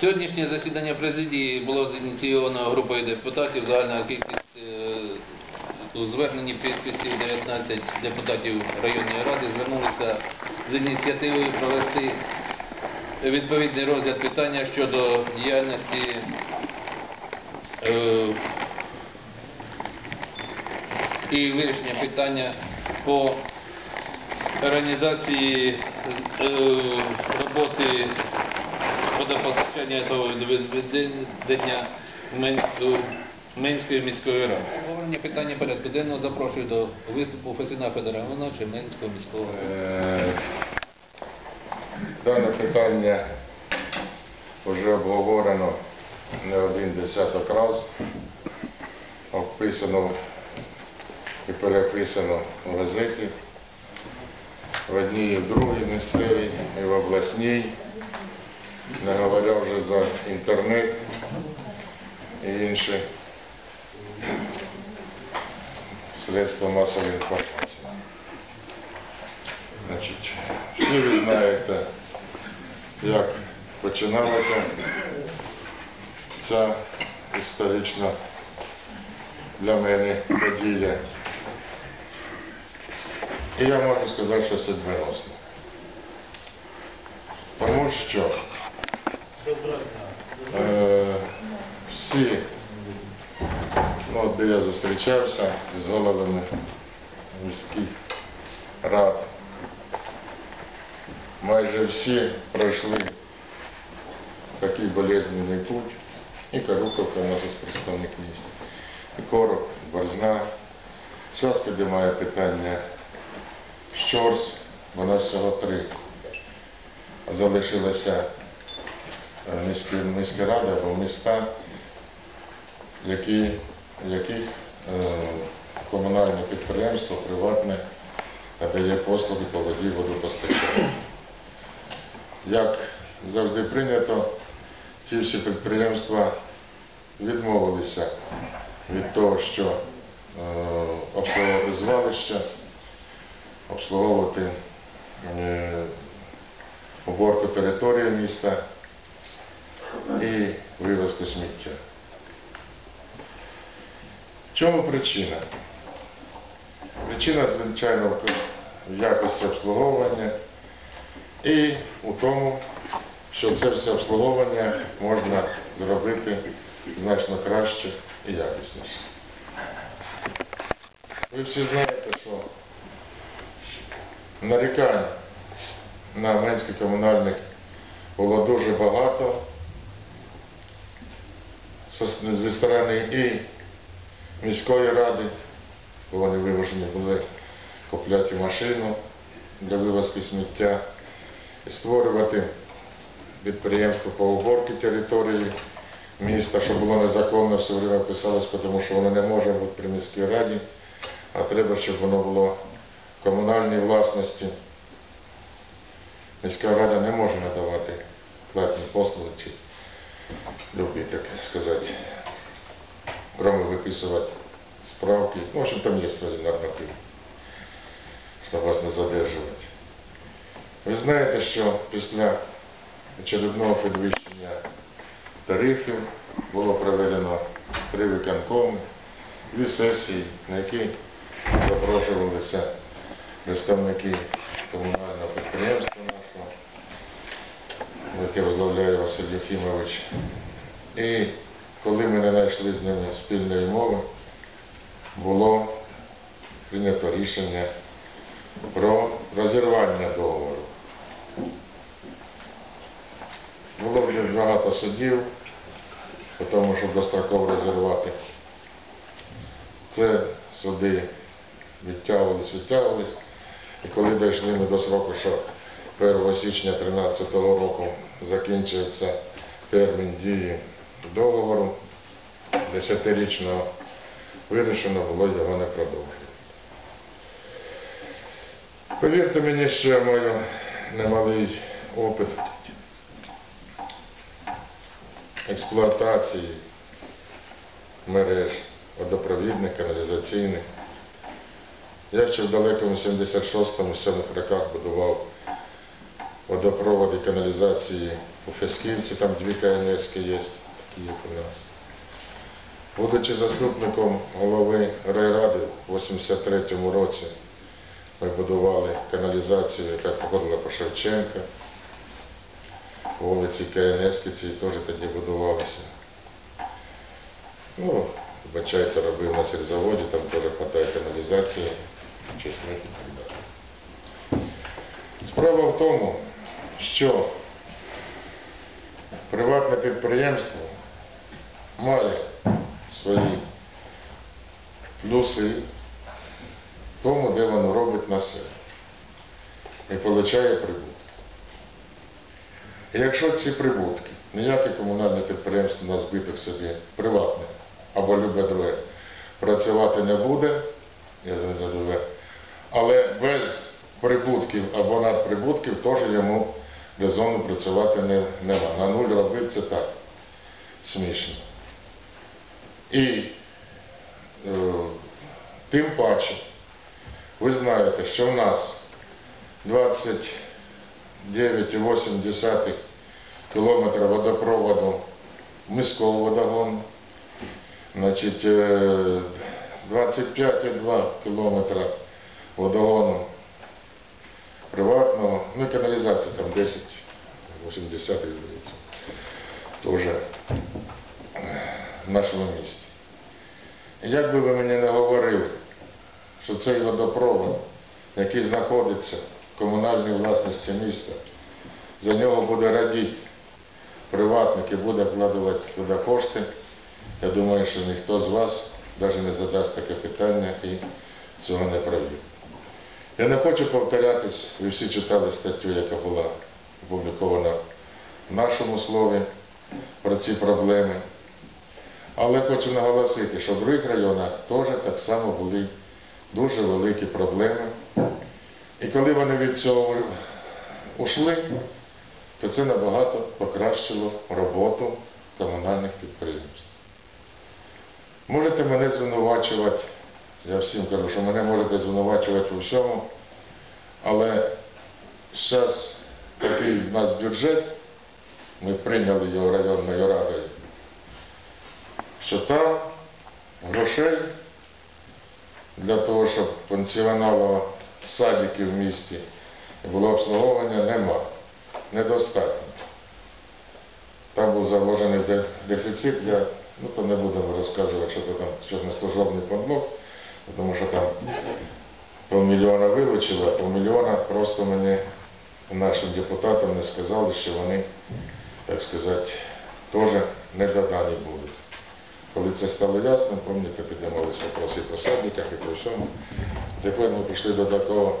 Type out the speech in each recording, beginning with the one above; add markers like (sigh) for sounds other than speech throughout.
Сьогоднішнє засідання президії було зініційовано групою депутатів. Загальна кількість е, у зверненні підписів 19 депутатів районної ради звернулися з ініціативою провести відповідний розгляд питання щодо діяльності е, і вирішення питання по організації е, роботи водопостачання та відведення Мен- Менської міської ради. Обговорення питання порядку денного запрошую до виступу Фесина Федора Івановича Менського міського голови. Е, Дане питання вже обговорено не один десяток раз, описано і переписано в газеті, в одній і в другій місцевій, і в обласній, не говоря вже за інтернет і інші средства масової інформації. Значить, всі ви знаєте, як починалася ця історична для мене подія. І я можу сказати, що судьбоносна. Тому що е, всі, ну, де я зустрічався з головами міських рад, майже всі пройшли такий болезненний путь. І Каруковка у нас із представник міста, і Корок, Борзна. Зараз підіймає питання Щорс, вона всього три. Залишилася е, міські, міські ради або міста, які, яких е, комунальне підприємство приватне надає послуги по воді водопостачання. Як завжди прийнято, ці всі підприємства відмовилися від того, що е, обслуговувати звалища, обслуговувати е, уборку території міста і вивозку сміття. В чому причина? Причина, звичайно, в якості обслуговування і у тому, що це все обслуговування можна зробити значно краще і якісніше. Ви всі знаєте, що нарікань на Менський комунальник було дуже багато зі сторони і міської ради, бо вони вимушені були купляти машину для вивозки сміття і створювати підприємство по уборці території міста, що було незаконно, все время писалось, тому що воно не може бути при міській раді, а треба, щоб воно було в комунальній власності. Міська рада не може надавати платні послуги чи любі, так сказати, кроме виписувати справки. Ну, в общем, там є свої нормативи, щоб вас не задержувати. Ви знаєте, що після очередного підвищення тарифів було проведено три виконкоми, дві сесії, на які запрошувалися представники комунального підприємства нашого, яке возглавляє Василь Єфімович. І коли ми не знайшли з ними спільної мови, було прийнято рішення про розірвання договору. Було вже багато судів, тому, щоб достроково розірвати. Це суди відтягувались, відтягувались. І коли дійшли ми до сроку, що 1 січня 2013 року закінчується термін дії договору, десятирічного вирішено було його не продовжувати. Повірте мені, що я маю немалий опит експлуатації мереж водопровідних, каналізаційних. Я ще в далекому 76-му, 7 роках будував водопроводи, каналізації у Фесківці, там дві КНС є, такі у нас. Будучи заступником голови райради в 83-му році, ми будували каналізацію, яка проходила по Шевченка. Вулиці КНС ці теж тоді будувалися. Ну, вибачайте, робив на сільзаводі, там теж хватає каналізації, чесник і так далі. Справа в тому, що приватне підприємство має свої плюси в тому, де воно робить на себе і отримує прибутки. І якщо ці прибутки ніяке комунальне підприємство на збиток собі приватне або любе друге працювати не буде, я за любе, але без прибутків або надприбутків теж йому резону працювати не, нема. На нуль робити це так смішно. І е, тим паче, ви знаєте, що в нас 29,8 кілометра водопроводу міського водогону, значить, е, 25,2 кілометра водогону приватного, ну і каналізація 10, 80 здається, теж в нашому місті. Як би ви мені не говорили, що цей водопровод, який знаходиться в комунальній власності міста, за нього буде радіти приватник і буде вкладувати туди кошти, я думаю, що ніхто з вас навіть не задасть таке питання і цього не провів. Я не хочу повторятись, ви всі читали статтю, яка була опублікована в нашому слові про ці проблеми. Але хочу наголосити, що в других районах теж так само були дуже великі проблеми. І коли вони від цього ушли, то це набагато покращило роботу комунальних підприємств. Можете мене звинувачувати, я всім кажу, що мене можете звинувачувати у всьому, але зараз такий в нас бюджет, ми прийняли його районною радою, що там грошей для того, щоб функціонувало садики в місті і було обслуговування, нема. Недостатньо. Там був заложений дефіцит, я ну, то не будемо розказувати, що там не подлог, тому що там півмільйона вилучили, а півмільйона просто мені нашим депутатам не сказали, що вони, так сказати, теж не додані будуть. Коли це стало ясно, пам'ятаєте, піднімалися вопроси про садниках, і про всьому. Тепер ми прийшли до такого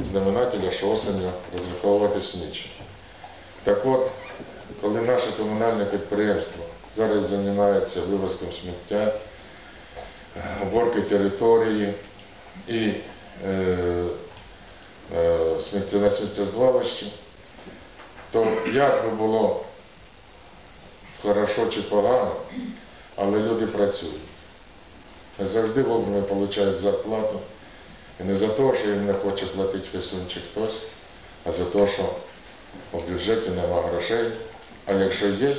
знаменателя, що осенью розраховуватись нічим. Так от, коли наше комунальне підприємство зараз займається вивозком сміття, уборкою території і е, е, на сміттєзвалищі, то як би було хорошо чи погано, але люди працюють. Завжди вовремя отримують зарплату. І не за те, що їм не хоче платити Фесун чи хтось, а за те, що у бюджеті нема грошей, а якщо є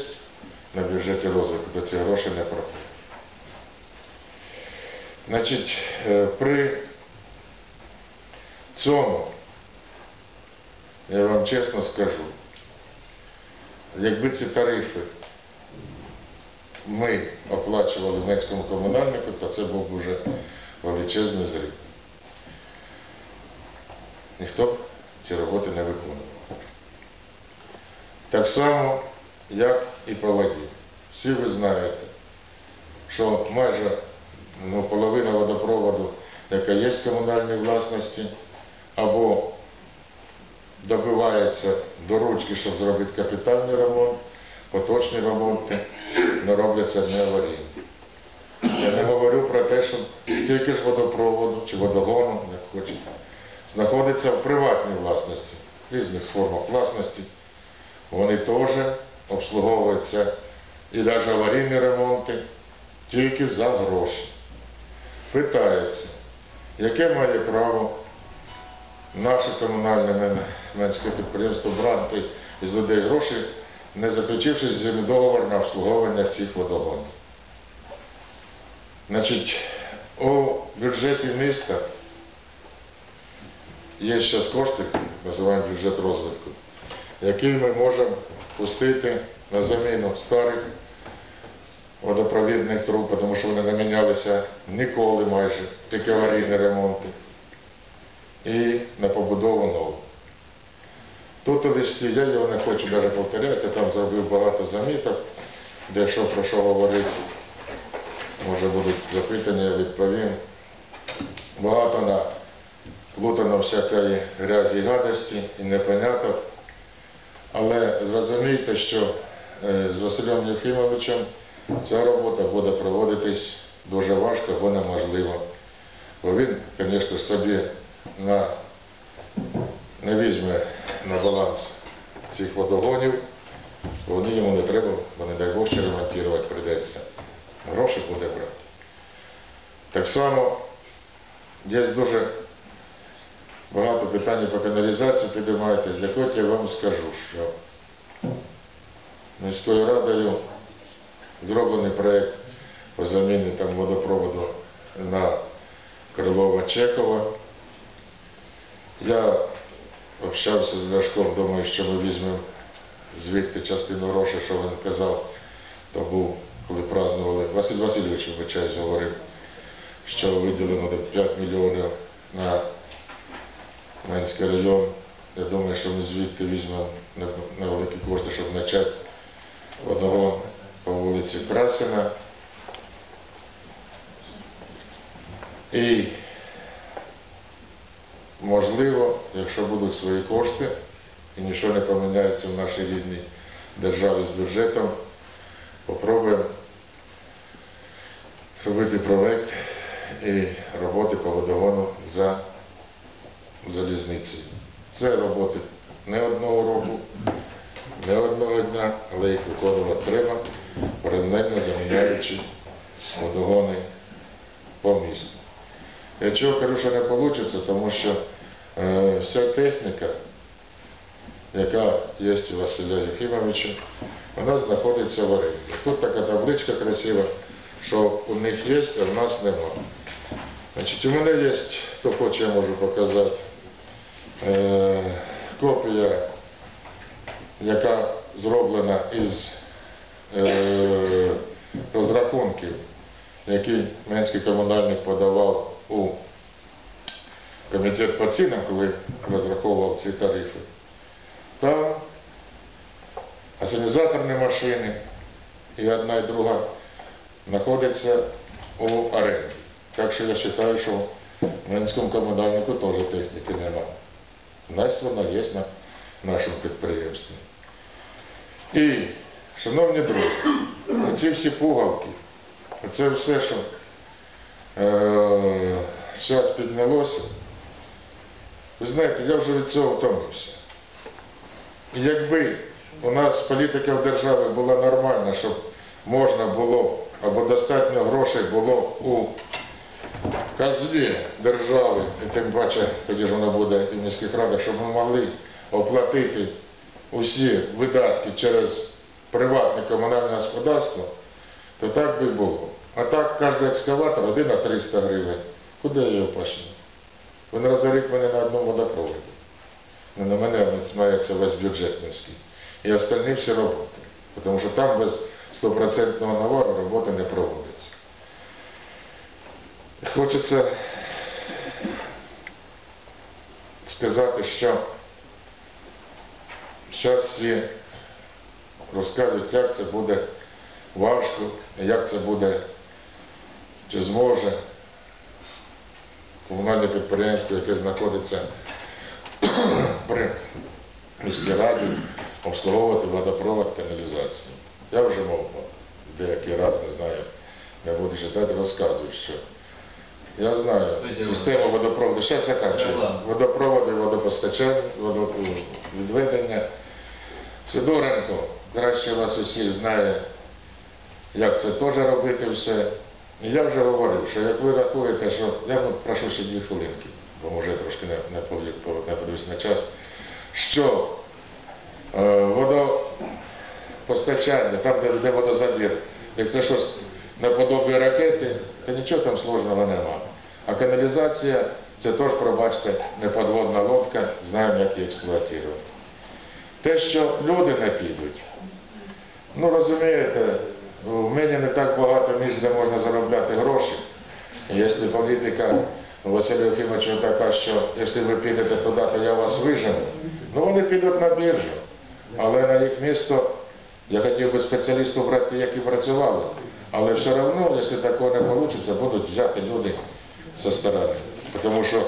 на бюджеті розвитку, то ці гроші не проходять. Значить, е, при цьому, я вам чесно скажу, якби ці тарифи ми оплачували в Мецькому комунальнику, то це був вже величезний зрив. Ніхто б ці роботи не виконував. Так само, як і по воді. Всі ви знаєте, що майже ну, половина водопроводу, яка є в комунальній власності, або добивається до ручки, щоб зробити капітальний ремонт, поточні ремонти (clears throat) не робляться не аварійні. Я не говорю про те, що тільки ж водопроводу чи водогону, як хочете, знаходиться в приватній власності, в різних формах власності. Вони теж обслуговуються і навіть аварійні ремонти тільки за гроші. Питається, яке має право наше комунальне мен- менське підприємство брати із людей гроші, не заключивши з ними договор на обслуговування цих водогонів. Значить, у бюджеті міста є зараз кошти, називаємо бюджет розвитку, який ми можемо пустити на заміну старих водопровідних труб, тому що вони не мінялися ніколи майже, тільки аварійні ремонти. І на побудову нову. Тут у листі, я його не хочу навіть повторяти, там зробив багато заміток, де що про що говорити. Може будуть запитання, я відповім. Багато на плутано всякої грязі і гадості і непоняток. Але зрозумійте, що е, з Василем Єфімовичем ця робота буде проводитись дуже важко або неможливо. Бо він, звісно, собі на, не візьме на баланс цих водогонів, бо вони йому не треба, бо не дай Бог ще ремонтувати прийдеться. Гроші буде брати. Так само є дуже багато питань по каналізації підіймаєтесь. Для того я вам скажу, що міською радою зроблений проєкт по заміні там водопроводу на Крилова Чекова. Я общався з Ляшком, думаю, що ми візьмемо звідти частину грошей, що він казав, то був, коли празднували. Василь Васильович, вибачаюсь, говорив, що виділено 5 мільйонів на Менський район. Я думаю, що ми звідти візьмемо невеликі кошти, щоб почати одного по вулиці Красина. І можливо, якщо будуть свої кошти і нічого не поміняється в нашій рідній державі з бюджетом, попробуємо робити проект і роботи по водогону за залізницею. Це роботи не одного року, не одного дня, але їх виконувати треба, паралельно заміняючи водогони по місту. Чого кажу, що не вийде, тому що е, вся техніка, яка є у Василя Єфімовича, вона знаходиться в оренді. Тут така табличка красива, що у них є, а в нас нема. Значить, у мене є, хто хоче, я можу показати, е, копія, яка зроблена із е, розрахунків, які Менський комунальник подавав у комітет по цінам, коли розраховував ці тарифи. Там асенізаторні машини і одна і друга знаходяться у оренді. Так що я вважаю, що в Менському комунальнику теж техніки нема. У нас вона є на нашому підприємстві. І, шановні друзі, оці всі пугалки, оце все, що е, піднялося, ви знаєте, я вже від цього втомився. Якби у нас політика в державі була нормальна, щоб можна було або достатньо грошей було у казні держави, і тим паче тоді ж воно буде і в міських радах, щоб ми могли оплатити усі видатки через приватне комунальне господарство, то так би було. А так кожен екскаватор один на 300 гривень. Куди я його пошлю? Він розорить мене на одному водопроводі. Не на мене він смається весь бюджет міський. І остальні всі роботи. Тому що там без стопроцентного навару роботи не проводиться. Хочеться сказати, що зараз всі розказують, як це буде важко, як це буде, чи зможе комунальне підприємство, яке знаходиться (clears throat) при міській раді, обслуговувати водопровод, каналізацію. Я вже мов деякий раз, не знаю, не буду читати, розказую, що я знаю систему водопроводу, зараз закінчую. Водопроводи, водопостачання, водовідведення. Сидоренко, краще вас усіх знає, як це теж робити все. Я вже говорив, що як ви рахуєте, що я вам прошу ще дві хвилинки. бо вже трошки не, не, пові- не подивився на час, що е, водопостачання, там, де, де водозабір, як це щось наподобає ракети, то нічого там сложного нема. А каналізація це теж, пробачте, не подводна лодка, знаємо, як її експлуатувати. Те, що люди не підуть, ну розумієте, в мені не так багато місць, де можна заробляти гроші. Якщо політика Василя Євгеновича така, що якщо ви підете туди, то я вас вижену, ну вони підуть на біржу. Але на їх місто я хотів би спеціалістів брати, які працювали. Але все одно, якщо такого не вийде, будуть взяти люди зі сторони. Тому що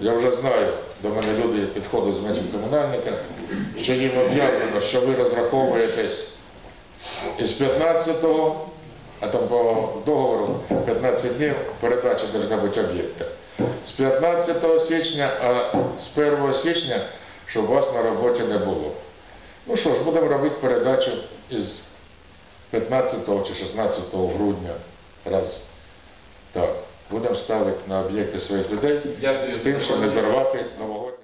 я вже знаю, до мене люди підходять з меншим комунальника, що їм об'явлено, що ви розраховуєтесь із 15-го, а там по договору 15 днів передача повинна бути об'єкта. З 15 січня, а з 1 січня, щоб вас на роботі не було. Ну що ж, будемо робити передачу із 15 чи 16 грудня. Раз. Так. Будемо ставити на об'єкти своїх людей з тим, щоб не зарвати новогодні.